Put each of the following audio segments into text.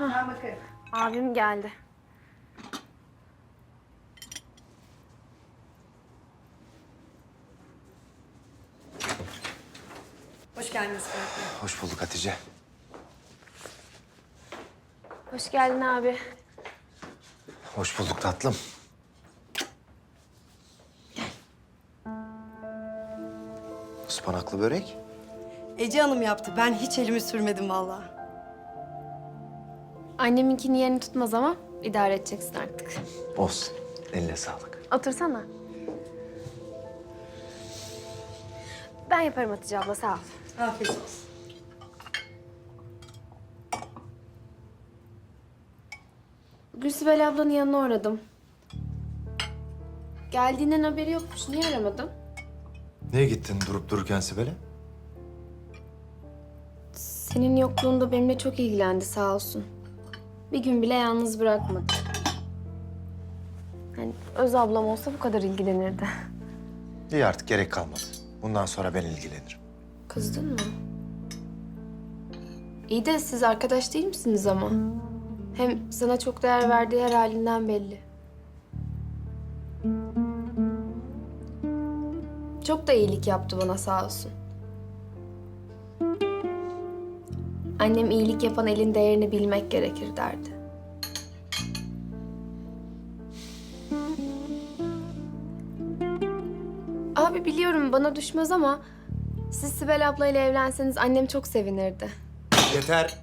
Ben bakarım. Abim geldi. Hoş geldiniz Bey. Hoş bulduk Hatice. Hoş geldin abi. Hoş bulduk tatlım. Ispanaklı börek. Ece Hanım yaptı. Ben hiç elimi sürmedim vallahi. Anneminkini yerini tutmaz ama idare edeceksin artık. Olsun. Eline sağlık. Otursana. Ben yaparım Hatice abla sağ ol. Afiyet olsun. Gülsibel ablanın yanına uğradım. Geldiğinden haberi yokmuş. Niye aramadın? Niye gittin durup dururken Sibel'e? Senin yokluğunda benimle çok ilgilendi sağ olsun. Bir gün bile yalnız bırakmadı. Hani öz ablam olsa bu kadar ilgilenirdi. İyi artık gerek kalmadı. Bundan sonra ben ilgilenirim. Kızdın mı? İyi de siz arkadaş değil misiniz ama? Hem sana çok değer verdiği her halinden belli. Çok da iyilik yaptı bana sağ olsun. Annem iyilik yapan elin değerini bilmek gerekir derdi. Abi biliyorum bana düşmez ama siz Sibel ablayla evlenseniz annem çok sevinirdi. Yeter.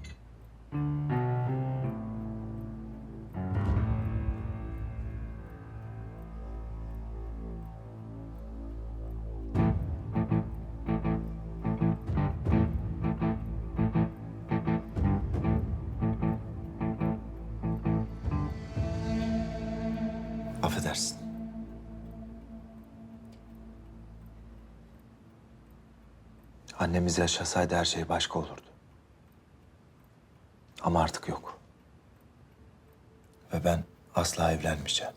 Affedersin. Annemiz yaşasaydı her şey başka olurdu. Ama artık yok. Ve ben asla evlenmeyeceğim.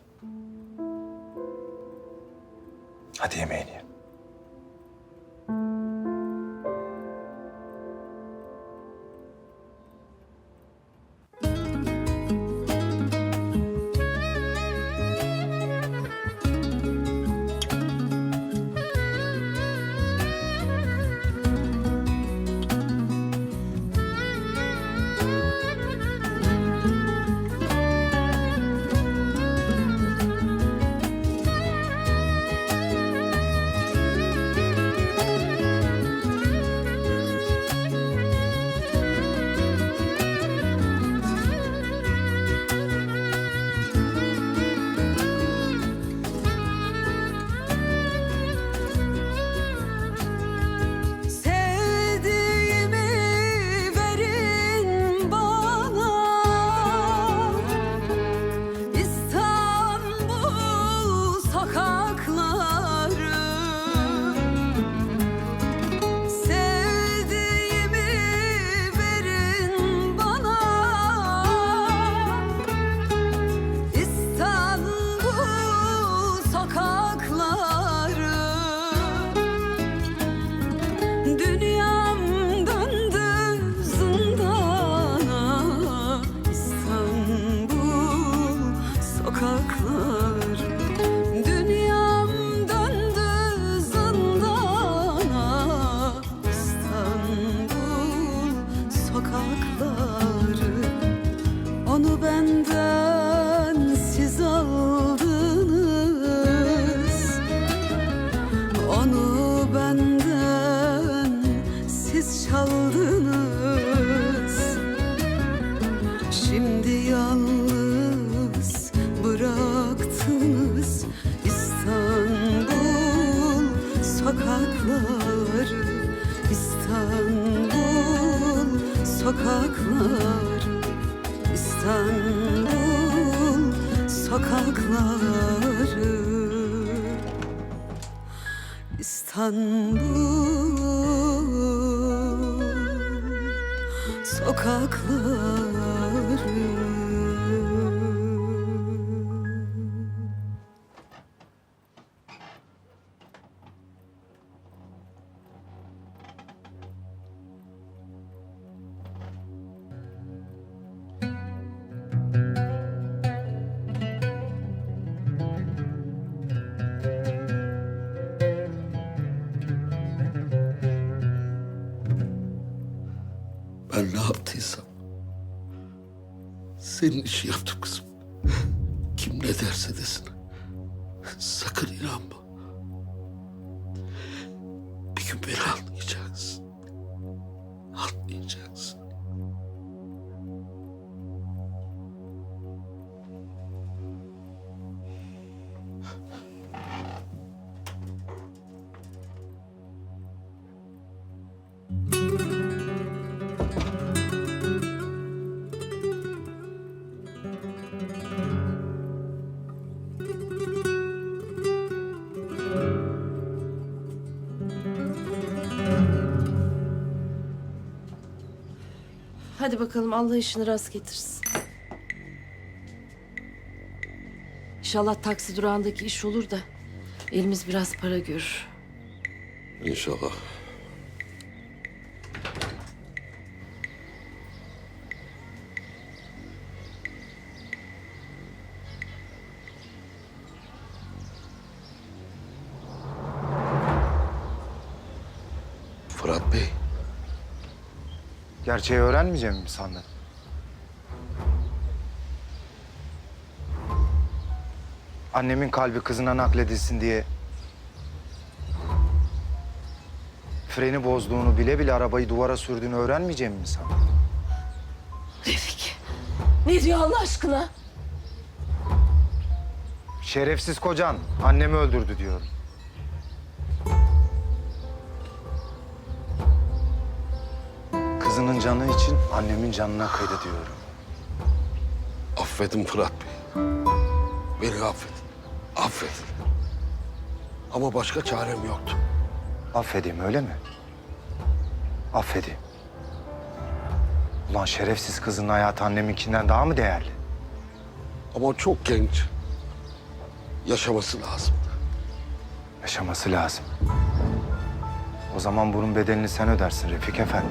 Hadi yemeğini ye. Sokakları İstanbul sokakları. İstanbul sokakları Ben ne yaptıysam senin işi yaptım kızım. Kim ne derse desin. Sakın inanma. Hadi bakalım Allah işini rast getirsin. İnşallah taksi durağındaki iş olur da elimiz biraz para görür. İnşallah. Fırat Bey, Gerçeği öğrenmeyeceğimi mi sandın? Annemin kalbi kızına nakledilsin diye... ...freni bozduğunu bile bile arabayı duvara sürdüğünü öğrenmeyeceğimi mi sandın? Refik. Ne diyor Allah aşkına? Şerefsiz kocan annemi öldürdü diyorum. Canı için annemin canına kıydı diyorum. affedin Fırat Bey. Beni affedin. Affedin. Ama başka çarem yoktu. Affedeyim öyle mi? Affedeyim. Ulan şerefsiz kızın hayatı anneminkinden daha mı değerli? Ama çok genç. Yaşaması lazımdı. Yaşaması lazım. O zaman bunun bedelini sen ödersin Refik Efendi.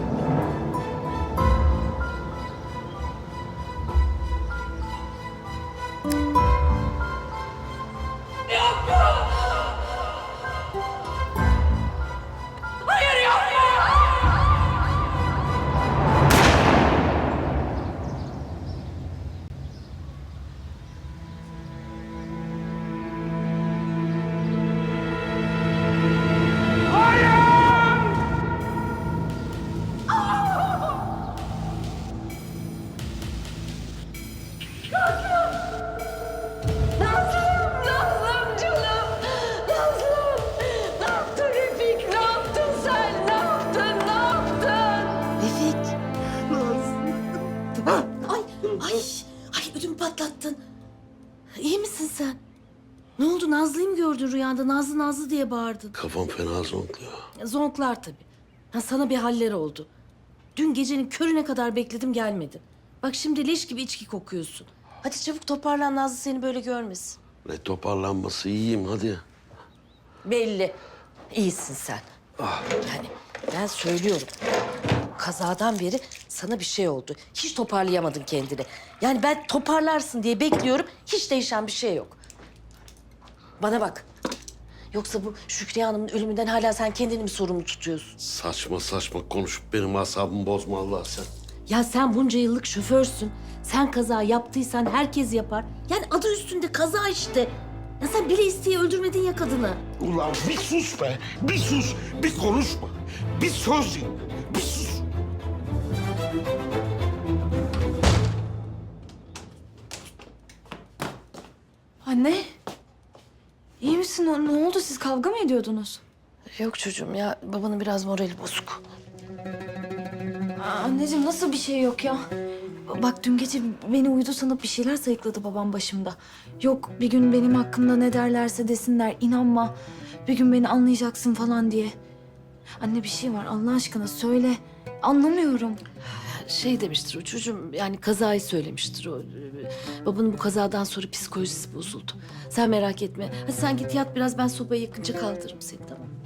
Patlattın. İyi misin sen? Ne oldu Nazlı'yı mı gördün rüyanda? Nazlı Nazlı diye bağırdın. Kafam fena zonkluyor. Zonklar tabii. Ha, sana bir haller oldu. Dün gecenin körüne kadar bekledim gelmedin. Bak şimdi leş gibi içki kokuyorsun. Hadi çabuk toparlan Nazlı seni böyle görmesin. Ne toparlanması iyiyim hadi. Belli. İyisin sen. Yani ben söylüyorum. Kazadan beri sana bir şey oldu. Hiç toparlayamadın kendini. Yani ben toparlarsın diye bekliyorum. Hiç değişen bir şey yok. Bana bak. Yoksa bu Şükriye Hanım'ın ölümünden hala sen kendini mi sorumlu tutuyorsun? Saçma saçma konuşup benim asabımı bozma Allah sen. Ya sen bunca yıllık şoförsün. Sen kaza yaptıysan herkes yapar. Yani adı üstünde kaza işte. Ya sen bile isteye öldürmedin ya kadını. Ulan bir sus be. Bir sus. Bir konuşma. Bir söz dinle. Bir sus. Anne. iyi misin? Ne oldu? Siz kavga mı ediyordunuz? Yok çocuğum ya babanın biraz morali bozuk. Anneciğim nasıl bir şey yok ya? Bak dün gece beni uyudu sanıp bir şeyler sayıkladı babam başımda. Yok bir gün benim hakkımda ne derlerse desinler inanma. Bir gün beni anlayacaksın falan diye. Anne bir şey var Allah aşkına söyle. Anlamıyorum. Şey demiştir o çocuğum yani kazayı söylemiştir o. Babanın bu kazadan sonra psikolojisi bozuldu. Sen merak etme. Hadi sen git yat biraz ben sobayı yakınca kaldırırım seni tamam mı?